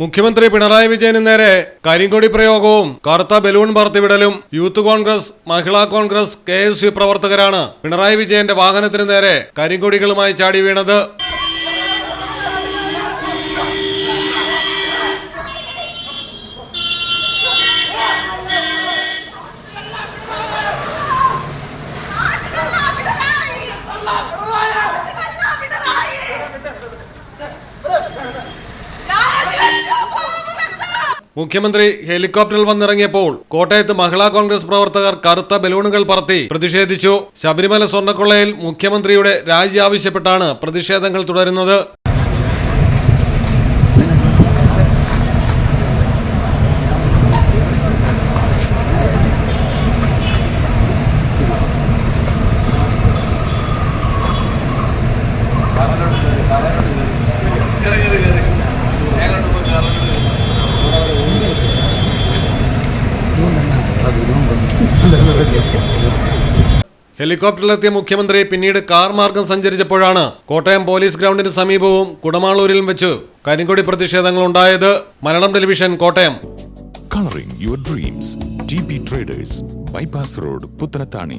മുഖ്യമന്ത്രി പിണറായി വിജയന് നേരെ കരിങ്കൊടി പ്രയോഗവും കറുത്ത ബലൂൺ പറത്തിവിടലും യൂത്ത് കോൺഗ്രസ് മഹിളാ കോൺഗ്രസ് കെ പ്രവർത്തകരാണ് പിണറായി വിജയന്റെ വാഹനത്തിന് നേരെ കരിങ്കൊടികളുമായി ചാടി വീണത്. മുഖ്യമന്ത്രി ഹെലികോപ്റ്ററിൽ വന്നിറങ്ങിയപ്പോൾ കോട്ടയത്ത് മഹിളാ കോൺഗ്രസ് പ്രവർത്തകർ കറുത്ത ബലൂണുകൾ പറത്തി പ്രതിഷേധിച്ചു. ശബരിമല സ്വർണക്കൊള്ളയിൽ മുഖ്യമന്ത്രിയുടെ രാജി ആവശ്യപ്പെട്ടാണ് പ്രതിഷേധങ്ങൾ തുടരുന്നത്. ഹെലികോപ്റ്ററിലെത്തിയ മുഖ്യമന്ത്രി പിന്നീട് കാർ മാർഗം സഞ്ചരിച്ചപ്പോഴാണ് കോട്ടയം പോലീസ് ഗ്രൗണ്ടിന് സമീപവും കുടമാളൂരിലും വെച്ച് കരിങ്കൊടി പ്രതിഷേധങ്ങൾ ഉണ്ടായത് Malayalam television Kottayam dreams. TP traders road Puttanatani.